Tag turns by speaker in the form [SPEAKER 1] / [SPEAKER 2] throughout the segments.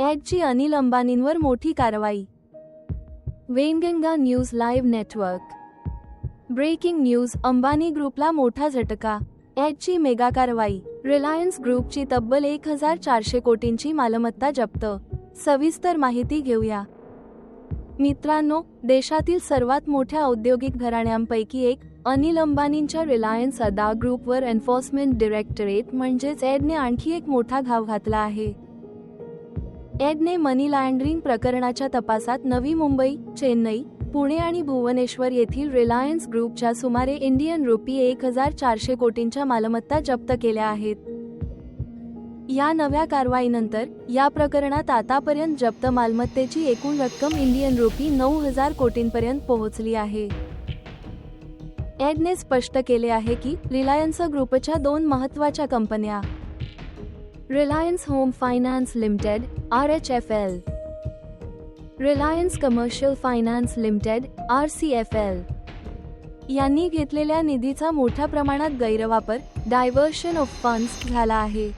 [SPEAKER 1] ॲडची अनिल अंबानींवर मोठी कारवाई. Wainganga news live network. Breaking news Ambani ग्रुपला मोठा झटका. ॲडची मेगा कारवाई. रिलायन्स ग्रुपची तब्बल एक हजार चारशे कोटींची मालमत्ता जप्त. सविस्तर माहिती घेऊया. मित्रांनो देशातील सर्वात मोठ्या औद्योगिक घराण्यांपैकी एक अनिल अंबानींच्या रिलायन्स अदा ग्रुपवर एन्फोर्समेंट डिरेक्टरेट म्हणजेच एडने आणखी एक मोठा घाव घातला आहे. एडने मनी लँडरिंग प्रकरणाच्या तपासात नवी मुंबई चेन्नई पुणे आणि भुवनेश्वर येथील रिलायन्स ग्रुपच्या सुमारे इंडियन रुपी एक हजार चारशे कोटींच्या मालमत्ता जप्त केल्या आहेत. या नव्या कारवाईनंतर या प्रकरणात आतापर्यंत जप्त मालमत्तेची एकूण रक्कम इंडियन रुपी नऊ हजार कोटींपर्यंत पोहोचली आहे. एडने स्पष्ट केले आहे की रिलायन्स ग्रुपच्या दोन महत्त्वाच्या कंपन्या Reliance home finance limited R H F L Reliance commercial finance limited R C F L यांनी घेतलेल्या निधीचा मोठ्या प्रमाणात गैरवापर डायव्हर्शन ऑफ फंड्स झाला आहे.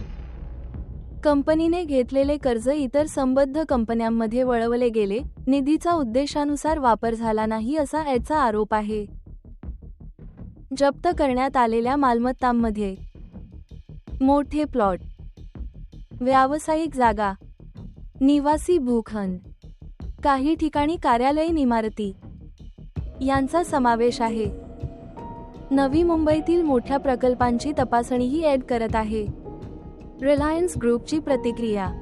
[SPEAKER 1] कंपनीने घेतलेले कर्ज इतर संबद्ध कंपन्यांमध्ये वळवले गेले निधीचा उद्देशानुसार वापर झाला नाही असा याचा आरोप आहे. जप्त करण्यात आलेल्या मालमत्तांमध्ये मोठे प्लॉट व्यावसायिक जागा. निवासी भूखंड. काही ठिकाणी कार्यालयीन इमारती. यांचा समावेश आहे. नवी मुंबईतील मोठ्या प्रकल्पांची तपासणीही ॲड करत आहे. रिलायन्स ग्रुपची प्रतिक्रिया.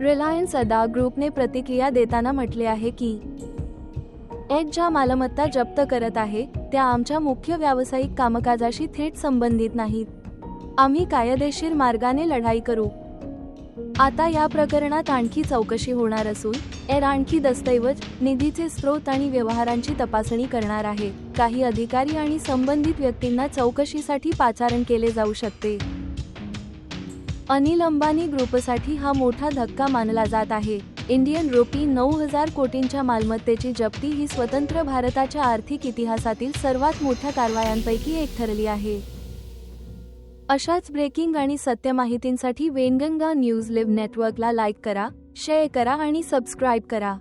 [SPEAKER 1] रिलायन्स अदा ग्रुपने प्रतिक्रिया देताना म्हटले आहे की एड ज्या मालमत्ता जप्त करत आहे त्या आमच्या मुख्य व्यावसायिक कामकाजाशी थेट संबंधित नाहीत. आम्ही कायदेशीर मार्गाने लढाई करू. आता या प्रकरणात आणखी चौकशी होणार असून एर आणखी दस्तऐवज निधीचे स्रोत आणि व्यवहारांची तपासणी करणार आहे. काही अधिकारी आणि संबंधित व्यक्तींना चौकशीसाठी पाचारण केले जाऊ शकते. अनिल अंबानी ग्रुपसाठी हा मोठा धक्का मानला जात आहे. इंडियन रुपी नऊ हजार कोटींच्या मालमत्तेची जप्ती ही स्वतंत्र भारताच्या आर्थिक इतिहासातील सर्वात मोठ्या कारवायांपैकी एक ठरली आहे. अशाच ब्रेकिंग आणि सत्य माहितींसाठी वेनगंगा न्यूज लिव्ह नेटवर्कला लाईक करा शेअर करा आणि सबस्क्राईब करा.